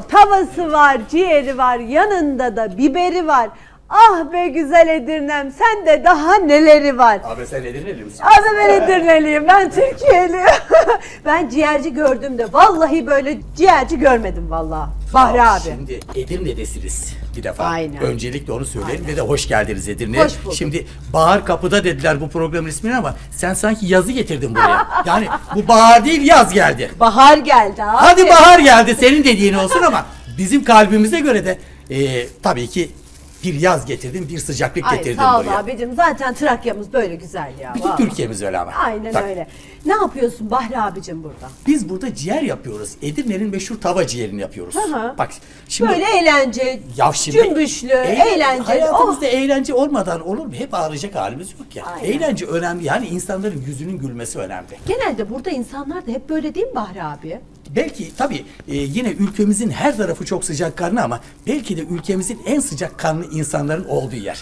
Tavası var, ciğeri var, yanında da biberi var. Ah be güzel Edirnem, sende daha neleri var? Abi sen Edirne'li misin? Abi ben Edirneliyim, ben Türkiye'liyim. ben ciğerci gördüm de vallahi böyle ciğerci görmedim vallahi. Bahri abi. Şimdi Edirne'desiniz bir defa. Aynen. Öncelikle onu söyleyelim ve de hoş geldiniz Edirne'ye. Hoş bulduk. Şimdi Bahar Kapı'da dediler bu programın ismini ama sen sanki yazı getirdin buraya. yani bu bahar değil yaz geldi. Bahar geldi abi. Hadi bahar geldi senin dediğin olsun ama bizim kalbimize göre de e, tabii ki bir yaz getirdin, bir sıcaklık Ay getirdin sağ ol buraya. abicim. Zaten Trakya'mız böyle güzel ya. Bütün vallahi. Türkiye'miz öyle ama. Aynen Tabii. öyle. Ne yapıyorsun Bahri abicim burada? Biz burada ciğer yapıyoruz. Edirne'nin meşhur tava ciğerini yapıyoruz. Hı hı. Bak şimdi Böyle eğlence, Ya şimdi cümbüşlü, eğlen- eğlence. Hayatımızda Oh. eğlence olmadan olur mu? Hep ağlayacak halimiz yok ya. Aynen. Eğlence önemli. Yani insanların yüzünün gülmesi önemli. Genelde burada insanlar da hep böyle değil mi Bahri abi? Belki tabii e, yine ülkemizin her tarafı çok sıcakkanlı ama belki de ülkemizin en sıcakkanlı insanların olduğu yer.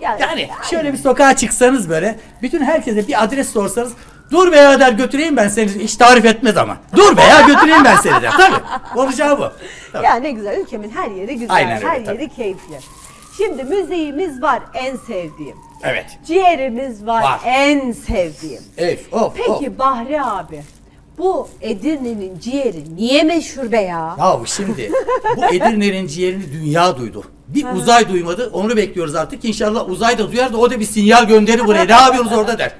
Yani, Yani şöyle bir sokağa çıksanız böyle bütün herkese bir adres sorsanız Dur be ya der götüreyim ben seni. Hiç tarif etmez ama. Dur be ya götüreyim ben seni der. Tabii. Olacağı bu. Tabii. Ya ne güzel ülkemin her yeri güzel, Aynen öyle, her tabii. yeri keyifli. Şimdi müziğimiz var en sevdiğim. Evet. Ciğerimiz var, Var. en sevdiğim. Evet. Of, Peki of. Bahri abi bu Edirne'nin ciğeri niye meşhur be ya? Ya şimdi bu Edirne'nin ciğerini dünya duydu. Bir uzay duymadı. Onu bekliyoruz artık. İnşallah uzay da duyar da o da bir sinyal gönderir buraya. Ne yapıyoruz orada der.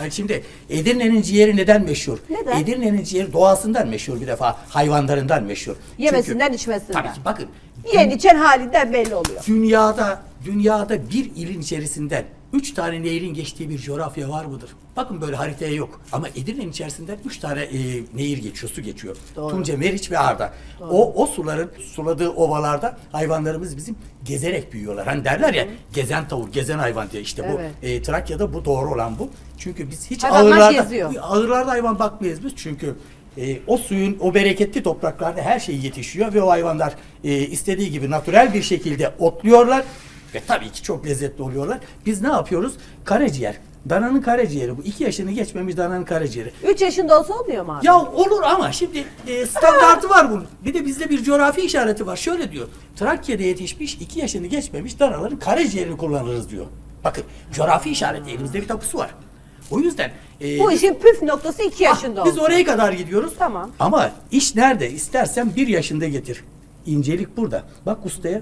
Yani şimdi Edirne'nin ciğeri neden meşhur? Neden? Edirne'nin ciğeri doğasından meşhur bir defa. Hayvanlarından meşhur. Yemesinden, içmesinden. Tabii ki bakın. Yiyen içen halinden belli oluyor. Dünyada dünyada bir ilin içerisinden üç tane nehrin geçtiği bir coğrafya var mıdır? Bakın böyle haritaya yok. Ama Edirne'nin içerisinden üç tane e, nehir geçiyor, su geçiyor. Doğru. Tunca, Meriç ve Arda. O, o suların suladığı ovalarda hayvanlarımız bizim gezerek büyüyorlar. Hani derler ya gezen tavuk, gezen hayvan diye. İşte bu Evet. e, Trakya'da bu doğru olan bu. Çünkü biz hiç Hayvanlar ağırlarda, geziyor. ağırlarda hayvan bakmayız biz. Çünkü e, o suyun, o bereketli topraklarda her şey yetişiyor ve o hayvanlar e, istediği gibi natürel bir şekilde otluyorlar ve tabii ki çok lezzetli oluyorlar. Biz ne yapıyoruz? Karaciğer. Dananın karaciğeri bu. iki yaşını geçmemiş dananın karaciğeri. 3 yaşında olsa olmuyor mu abi? Ya olur ama şimdi e, standartı var bunun. Bir de bizde bir coğrafi işareti var. Şöyle diyor. Trakya'da yetişmiş iki yaşını geçmemiş danaların karaciğerini kullanırız diyor. Bakın coğrafi işareti elimizde bir tapusu var. O yüzden e, Bu işin püf noktası 2 yaşında Ah, Biz olsa. oraya kadar gidiyoruz. Tamam. Ama iş nerede? İstersen bir yaşında getir. İncelik burada. Bak ustaya.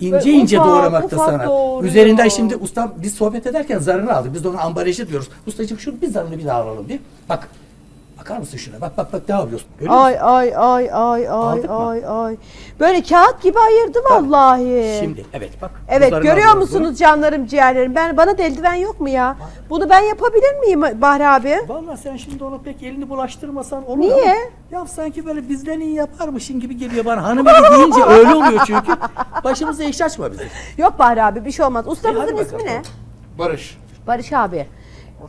İnce Böyle ince ufak, doğramakta ufak sana. doğruyor. Üzerinden şimdi ustam biz sohbet ederken zarını aldık. Biz de ona ambalajı diyoruz. Ustacığım şunu bir zarını bir daha alalım bir. Bak. Bakar mısın şuna? Bak bak bak ne yapıyorsun? Görüyor musun? Ay ay ay ay ay Aldık mı? ay ay. Böyle kağıt gibi ayırdı vallahi. Şimdi evet bak. Evet görüyor alıyoruz bunu. musunuz canlarım ciğerlerim? Ben bana da eldiven yok mu ya? Bunu ben yapabilir miyim Bahri abi? Vallahi sen şimdi ona pek elini bulaştırmasan olur Niye? ama ya sanki böyle bizden iyi yaparmışın gibi geliyor bana. Hanımefendi deyince öyle oluyor çünkü. Başımıza iş açma bizi. Yok Bahri abi bir şey olmaz. E, Ustamızın hadi ismi bakalım. ne? Barış. Barış abi.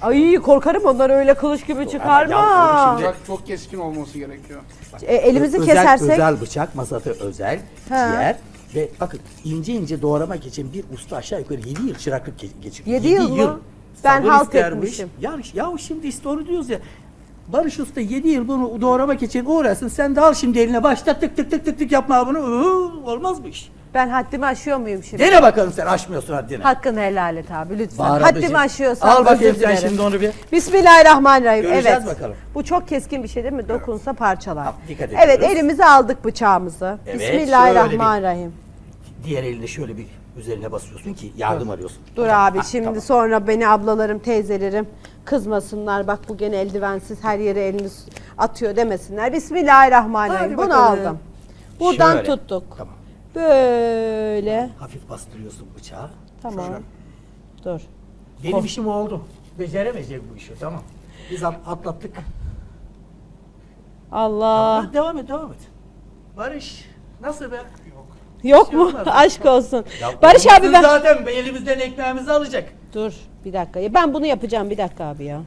Ay korkarım onlar öyle kılıç gibi çıkarma. yavrum, Bıçak çok keskin olması gerekiyor. E, elimizi özel, kesersek. Özel bıçak, masatı özel, Ha. ciğer ve bakın ince ince doğramak için bir usta aşağı yukarı 7 yıl çıraklık ge- geçiriyor. Yedi Yedi yıl mı? Ben sabır halt istermiş. etmişim. Ya, ya şimdi işte onu diyoruz ya. Barış Usta 7 yıl bunu doğramak için uğraşsın. Sen de al şimdi eline başla tık tık tık tık tık yapma bunu. Iı, olmaz bu iş. Ben haddimi aşıyor muyum şimdi? Dene bakalım sen aşmıyorsun haddini. Hakkını helal et abi lütfen. Bahar haddimi ablacığım, aşıyorsan Al bakayım sen şimdi onu bir. Bismillahirrahmanirrahim. Göreceğiz evet. bakalım. Bu çok keskin bir şey değil mi? Dokunsa parçalar. Al, dikkat evet ediyoruz. elimize aldık bıçağımızı. Evet, Bismillahirrahmanirrahim. Diğer elini şöyle bir üzerine basıyorsun ki yardım arıyorsun. Dur Tamam, abi ha, şimdi tamam. sonra beni ablalarım, teyzelerim kızmasınlar. Bak bu gene eldivensiz her yere elini atıyor demesinler. Bismillahirrahmanirrahim. Hadi Bunu bakalım. aldım. Buradan Şöyle. tuttuk. Tamam. Böyle. Hafif bastırıyorsun bıçağı. Tamam. Şöyle. Dur. Benim işim oldu. Beceremeyecek bu işi tamam. Biz at- atlattık. Allah. Tamam, devam et devam et. Barış nasıl be? Yok şey mu? olmaz. Aşk olsun. Ya Barış abi ben... zaten elimizden ekmeğimizi alacak. Dur bir dakika. Ya Ben bunu yapacağım bir dakika abi ya.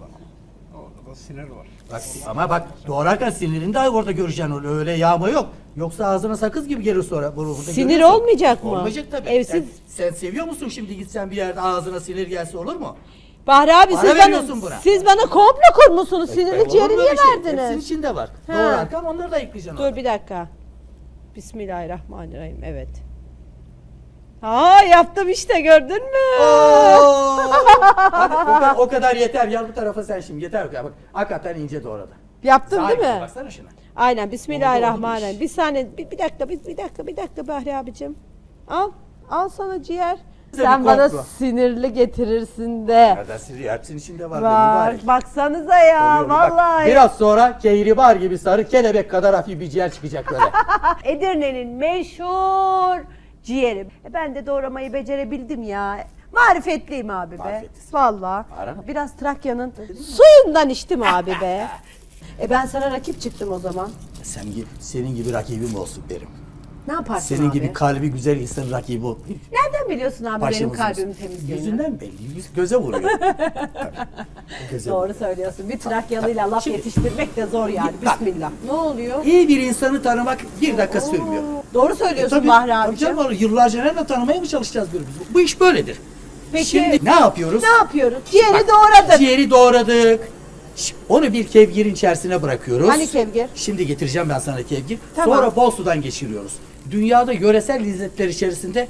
Orada da sinir var. Bak ama bak doğrarken sinirini de orada göreceksin öyle, öyle yağma yok. Yoksa ağzına sakız gibi gelir sonra. Bunu burada Sinir görüyorsun. olmayacak mı? Olmayacak tabii. Evsiz. Sen, sen seviyor musun şimdi gitsen bir yerde ağzına sinir gelse olur mu? Bahri abi Para siz veriyorsun bana, buna. siz bana komple kurmuşsunuz. Sinirli ciğeri niye şey? verdiniz? Hepsinin içinde var. Ha. Doğrarken onları da ekleyeceksin. Dur bir dakika. Bismillahirrahmanirrahim. Evet. Aa yaptım işte gördün mü? Oo! Hadi, o, kadar, o kadar yeter. Gel bu tarafa sen şimdi yeter. Bak hakikaten ince doğradı. Yaptım değil Sahibi, mi? Baksana şuna. Aynen Oldu, Bismillahirrahmanirrahim. Bir saniye bir, bir dakika bir, bir dakika bir dakika Bahri abicim. Al. Al sana ciğer. Bize Sen bana komplo. sinirli getirirsin de. Nereden sinir? Hepsinin içinde var. Var. Baksanıza ya vallahi. biraz sonra kehribar gibi sarı kelebek kadar hafif bir ciğer çıkacak böyle. Edirne'nin meşhur ciğeri. E ben de doğramayı becerebildim ya. Marifetliyim abi be. Marifetlisin. Valla. Ara. Biraz Trakya'nın suyundan içtim abi be. E ben sana rakip çıktım o zaman. Sen gibi, senin gibi rakibim olsun derim. Ne yaparsın Senin abi? gibi kalbi güzel insan rakibi ol. Nereden biliyorsun abi benim Başımız kalbimin olsun. temizliğini? Yüzünden belli. Yüz, göze vuruyor. Göze Doğru söylüyorsun. Bir Trakyalıyla laf Şimdi- yetiştirmek de zor yani. Bak. Bismillah. Ne oluyor? İyi bir insanı tanımak bir dakika sürmüyor. Doğru E söylüyorsun tabii, Bahri tabii abicim. canım, yıllarca nerede tanımaya mı çalışacağız birbirimizi? Bu iş böyledir. Peki Şimdi ne yapıyoruz? ne yapıyoruz? Ciğeri Bak, doğradık. Ciğeri doğradık. Ş- Onu bir kevgirin içerisine bırakıyoruz. Hani kevgir? Şimdi getireceğim ben sana kevgir. Tamam. Sonra bol sudan geçiriyoruz. Dünyada yöresel lezzetler içerisinde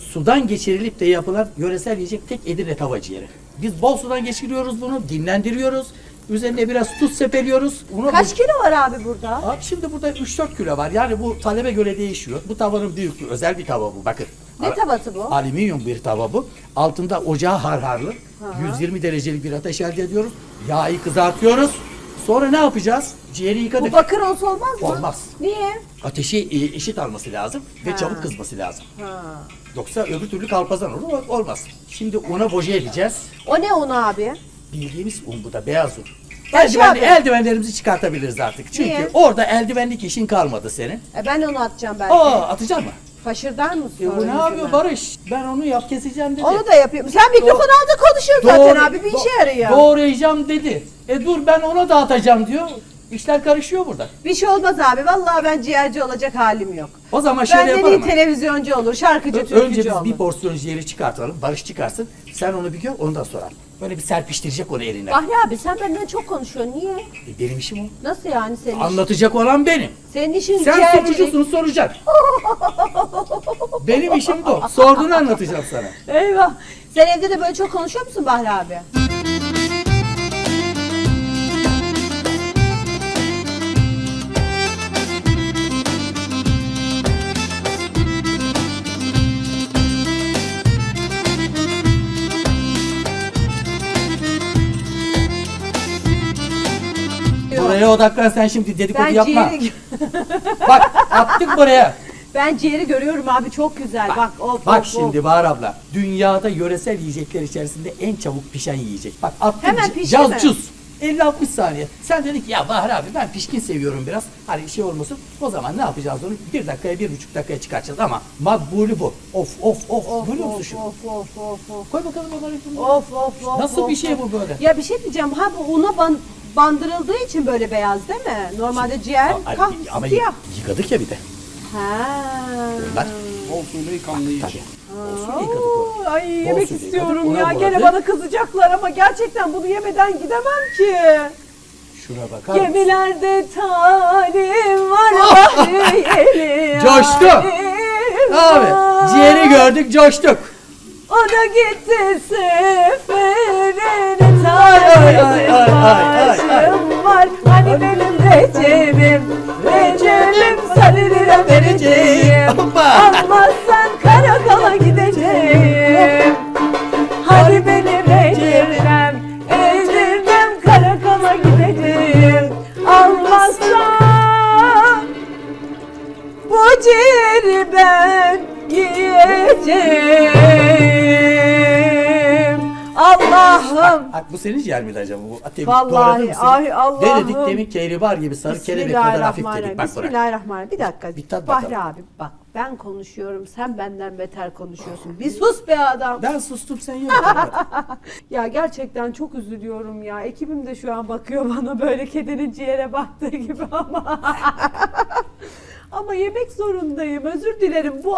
sudan geçirilip de yapılan yöresel yiyecek tek Edirne tava ciğeri. Biz bol sudan geçiriyoruz bunu, dinlendiriyoruz. Üzerine biraz tuz sepeliyoruz. Bunu Kaç kilo var abi burada? Abi şimdi burada 3-4 kilo var. Yani bu talebe göre değişiyor. Bu tavanın büyüklüğü özel bir tava bu. Bakın. Ne tavası bu? Alüminyum bir tava bu. Altında ocağı harharlı. 120 derecelik bir ateş elde ediyoruz. Yağı kızartıyoruz. Sonra ne yapacağız? Ciğeri Bu yıkadık. bakır olsa olmaz mı? Olmaz. Niye? Ateşi e, eşit alması lazım ve Ha. çabuk kızması lazım. Ha. Yoksa öbür türlü kalpazan olur olmaz. Şimdi una boca edeceğiz. O ne onu abi? Bildiğimiz un bu da beyaz un. Barış Eldiven, abi. eldivenlerimizi çıkartabiliriz artık. Çünkü Niye? orada eldivenlik işin kalmadı senin. E ben onu atacağım belki. Aa atacak mı? Faşırdan mı E bu ne yapıyor Barış? Ben onu yap keseceğim dedi. Onu da yapıyorum. Sen mikrofon al da konuşuyorsun zaten abi. Bir işe yarıyor. Doğrayacağım dedi. E dur ben ona da atacağım diyor. İşler karışıyor burada. Bir şey olmaz abi. Vallahi ben ciğerci olacak halim yok. O zaman şöyle Benden iyi yapalım. mı? televizyoncu olur, şarkıcı, Ö- türkücü Önce biz olur. bir porsiyon ciğeri çıkartalım. Barış çıkarsın. Sen onu bir gör ondan sonra. Böyle bir serpiştirecek onu eline. Bahri abi sen benden çok konuşuyorsun. Niye? E, benim işim o. Nasıl yani senin işin? Anlatacak olan benim. Senin işin Sen ciğercilik. sorucusun soracaksın. benim işim bu. Sorduğunu anlatacağım sana. Eyvah. Sen evde de böyle çok konuşuyor musun Bahri abi? Buraya odaklan sen şimdi dedikodu Ben yapma. ciğeri, Bak attık buraya. Ben ciğeri görüyorum abi çok güzel. Bak, of Bak of, şimdi of. Bahar abla. Dünyada yöresel yiyecekler içerisinde en çabuk pişen yiyecek. Bak attık Hemen pişti mi? cazcuz. 50-60 saniye. Sen dedin ki ya Bahar abi ben pişkin seviyorum biraz. Hani şey olmasın. O zaman ne yapacağız onu? Bir dakikaya, bir buçuk dakikaya çıkartacağız ama makbulü bu. Of of of. Of Görüyor musun of şunu? of of of of. Koy bakalım bakalım. Of of of. Nasıl bir of, şey of. bu böyle? Ya bir şey diyeceğim. Ha bu una ban- bandırıldığı için böyle beyaz değil mi? Normalde ciğer Ama- kah Ama siyah. yıkadık ya bir de. Ha. Bak. Bol suyla yıkandığı için. Olsun yıkadık o. Oo, Ay yemek suyu istiyorum yıkadık, ya. ona Gene bana kızacaklar ama gerçekten bunu yemeden gidemem ki. Şuna bakar mısın? Gemilerde talim var Bahriye'li Coştu. yarim Abi var. ciğeri gördük coştuk. O da gitti seferine Ay, ay, ay, ay, ay, ay. taşım var Hani benim Recep'im Recep'im sarılırım vereceğim. Hoppa. Almazsan karakola gideceğim. Hani benim Recep'im Allah'ım. Bak bu senin ciğer miydi acaba? Bu Ateş doğradın mı seni? ay Allah'ım. Ne dedik demin kehribar gibi sarı kelebek kadar hafif dedik. Bak bırak. Bismillahirrahmanirrahim. Bir dakika. Bir tat Bahri bakalım. abi bak ben konuşuyorum sen benden beter konuşuyorsun. Bir sus be adam. Ben sustum sen yok. Ya gerçekten çok üzülüyorum ya. Ekibim de şu an bakıyor bana böyle kedinin ciğere baktığı gibi ama. ama yemek zorundayım. Özür dilerim. Bu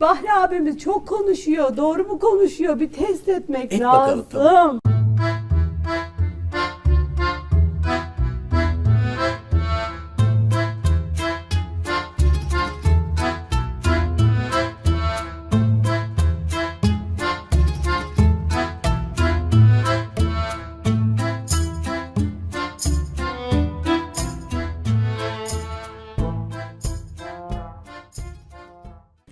Bahri abimiz çok konuşuyor. Doğru mu konuşuyor? Bir test etmek Et lazım. bakalım,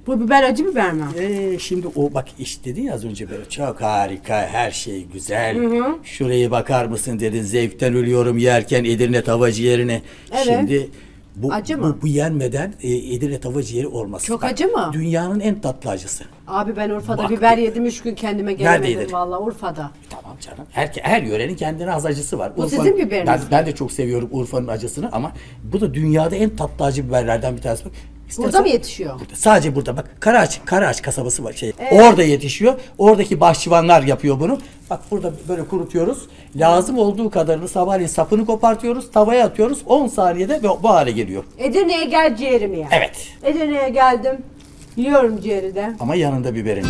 Bu biber acı biber mi? Ee, şimdi o bak iş dedi ya az önce böyle çok harika her şey güzel. Şuraya bakar mısın dedin zevkten ölüyorum yerken Edirne tava ciğerine. Evet. Şimdi bu, Acı bu, mı? bu yenmeden e, Edirne tava ciğeri olmaz. Çok acı mı? Dünyanın en tatlı acısı. Abi ben Urfa'da Bak. biber yedim üç gün kendime gelemedim valla Urfa'da. Tamam canım. Her, her yörenin kendine az acısı var. Bu sizin biberiniz Ben, mi? ben de çok seviyorum Urfa'nın acısını ama bu da dünyada en tatlı acı biberlerden bir tanesi. Bak, Burada istersen- mı yetişiyor? Sadece burada bak Karaağaç, Karaağaç kasabası var şey. Orada yetişiyor. Oradaki bahçıvanlar yapıyor bunu. Bak burada böyle kurutuyoruz. Lazım olduğu kadarını sabahleyin sapını kopartıyoruz. Tavaya atıyoruz. 10 saniyede bu, hale geliyor. Edirne'ye gel ciğerimi ya. Evet. Edirne'ye geldim. Yiyorum ciğeri de. Ama yanında biberini.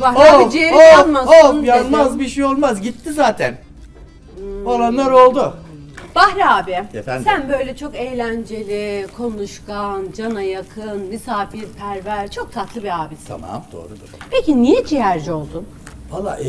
Bahri abi ciğeri of, yanmasın of, yanmaz bir şey olmaz. Gitti zaten. Olanlar oldu. Bahri abi Efendim? sen böyle çok eğlenceli, konuşkan, cana yakın, misafirperver, çok tatlı bir abisin. Tamam doğrudur. Peki niye ciğerci oldun? Valla e,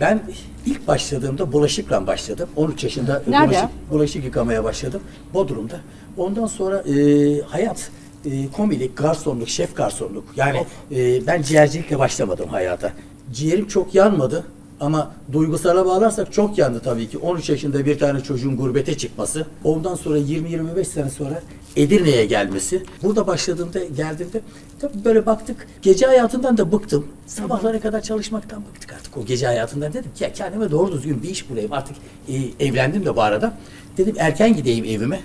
ben ilk başladığımda bulaşıkla başladım. 13 yaşında Nerede? bulaşık, bulaşık yıkamaya başladım. Bodrum'da. Ondan sonra e, hayat e, komilik, garsonluk, şef garsonluk. Yani e, ben ciğercilikle başlamadım hayata. Ciğerim çok yanmadı. Ama duygusala bağlarsak çok yandı tabii ki. 13 yaşında bir tane çocuğun gurbete çıkması. Ondan sonra 20-25 sene sonra Edirne'ye gelmesi. Burada başladığımda geldiğimde tabii böyle baktık. Gece hayatından da bıktım. Sabahlara kadar çalışmaktan bıktık artık o gece hayatından. Dedim ki ya kendime doğru düzgün bir iş bulayım. Artık e, evlendim de bu arada. Dedim erken gideyim evime.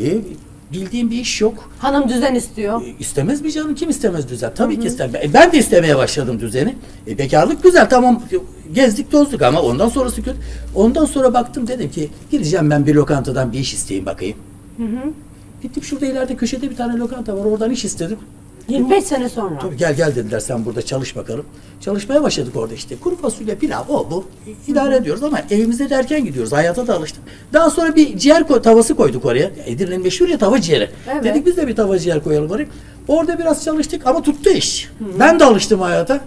E, bildiğim bir iş yok. Hanım düzen istiyor. E, İstemez mi canım? Kim istemez düzen? Tabii ki ister. E, ben de istemeye başladım düzeni. E, bekarlık güzel tamam gezdik tozduk ama ondan sonrası kötü. Ondan sonra baktım dedim ki gideceğim ben bir lokantadan bir iş isteyeyim bakayım. Gittim şurada ileride köşede bir tane lokanta var oradan iş istedim. 25 sene sonra. Tabii gel gel dediler sen burada çalış bakalım. Çalışmaya başladık orada işte. Kuru fasulye, pilav, o bu. İdare ediyoruz ama evimize de erken gidiyoruz. Hayata da alıştık. Daha sonra bir ciğer koy- tavası koyduk oraya. Edirne'nin meşhur ya tava ciğeri. Evet. Dedik biz de bir tava ciğer koyalım oraya. Orada biraz çalıştık ama tuttu iş. Ben de alıştım hayata.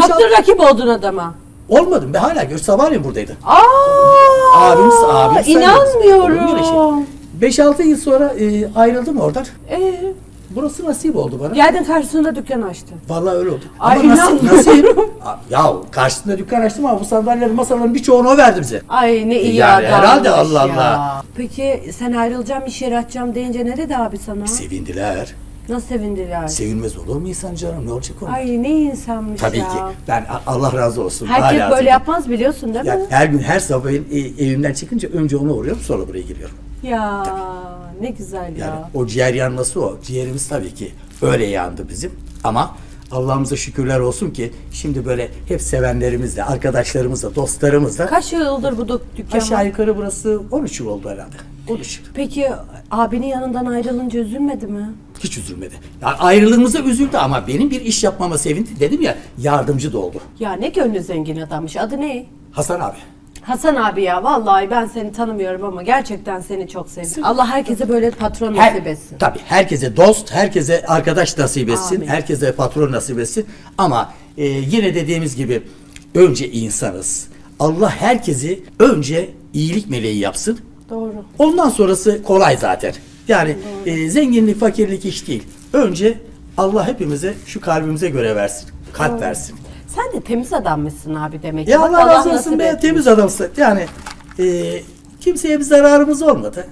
Alt- rakip oldun adama. Olmadım be hala gör sabahleyin buradaydı. Aa! Abimiz abimiz sayılırız. İnanmıyorum. Olur mu öyle şey? 5-6 yıl sonra e, ayrıldım oradan. Ee, Burası nasip oldu bana. geldin karşısında dükkan açtın. Vallahi öyle oldu. Ay, Ama inanmıyorum. nasip. ya karşısında dükkan açtım ama bu sandalyelerin masaların birçoğunu o verdi bize. Ay ne iyi Yani adammış herhalde Allah ya. Allah. Peki sen ayrılacağım iş yeri açacağım deyince ne dedi abi sana? Sevindiler. Nasıl sevindiler? Sevinmez olur mu insan canım? Ne olacak onun? Ay ne insanmış Tabii ya. ki. Ben Allah razı olsun. Herkes böyle yapmaz biliyorsun değil Ya mi? her gün her sabah evimden çıkınca önce ona uğruyorum sonra buraya geliyorum. Ya ne güzel ya. Yani o ciğer yanması o. Ciğerimiz tabii ki öyle yandı bizim. Ama Allah'ımıza şükürler olsun ki şimdi böyle hep sevenlerimizle, arkadaşlarımızla, dostlarımızla Kaç yıldır bu dük- dükkan aşağı var? yukarı burası 13 yıl oldu herhalde. 13 yıl. Peki abinin yanından ayrılınca üzülmedi mi? Hiç üzülmedi. Yani ayrılığımıza üzüldü ama benim bir iş yapmama sevindi. Dedim ya yardımcı da oldu. Ya ne gönlü zengin adammış. Adı ne? Hasan abi. Hasan abi ya vallahi ben seni tanımıyorum ama gerçekten seni çok sevdim. Allah herkese böyle patron Her, nasip etsin. tabii herkese dost, herkese arkadaş nasip etsin, Amin. herkese patron nasip etsin. Ama e, yine dediğimiz gibi önce insanız. Allah herkesi önce iyilik meleği yapsın. Doğru. Ondan sonrası kolay zaten. Yani e, zenginlik, fakirlik iş değil. Önce Allah hepimize şu kalbimize göre versin. Kalp versin. Sen de temiz adammışsın abi demek ki. Ya Bak Allah razı nasip olsun be etmiş. temiz adamsın. Yani e, kimseye bir zararımız olmadı.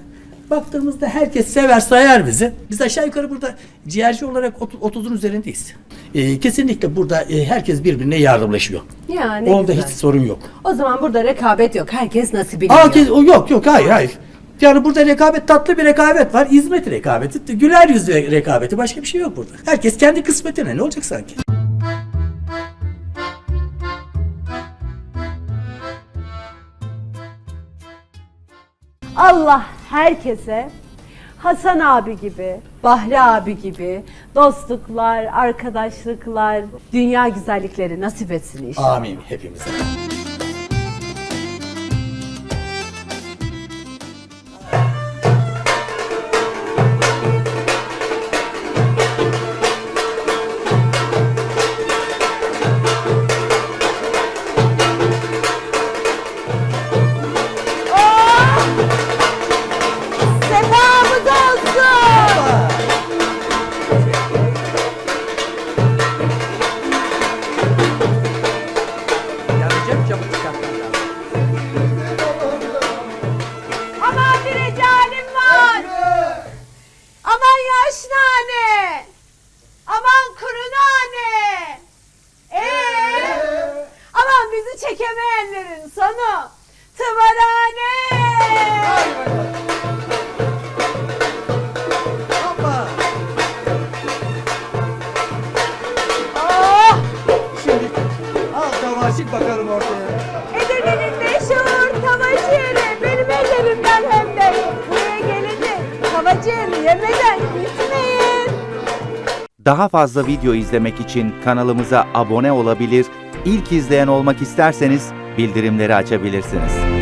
Baktığımızda herkes sever sayar bizi. Biz aşağı yukarı burada ciğerci olarak ot- 30'un üzerindeyiz. E, kesinlikle burada e, herkes birbirine yardımlaşıyor. Ya ne Onda güzel. hiç sorun yok. O zaman burada rekabet yok. Herkes nasibini Aa, yiyor. ke- o yok yok hayır hayır. Yani burada rekabet tatlı bir rekabet var. Hizmet rekabeti, güler yüz re- rekabeti başka bir şey yok burada. Herkes kendi kısmetine ne olacak sanki? Allah herkese Hasan abi gibi, Bahri abi gibi dostluklar, arkadaşlıklar, dünya güzellikleri nasip etsin inşallah. Amin hepimize. Tımarhane. Oh! Şimdi al tavaşık bakalım ortaya. Edirne'nin meşhur tavacı yeri benim ellerimden hem de buraya gelince tavacı yeri yemeden gitmeyin. Daha fazla video izlemek için kanalımıza abone olabilir, ilk izleyen olmak isterseniz bildirimleri açabilirsiniz.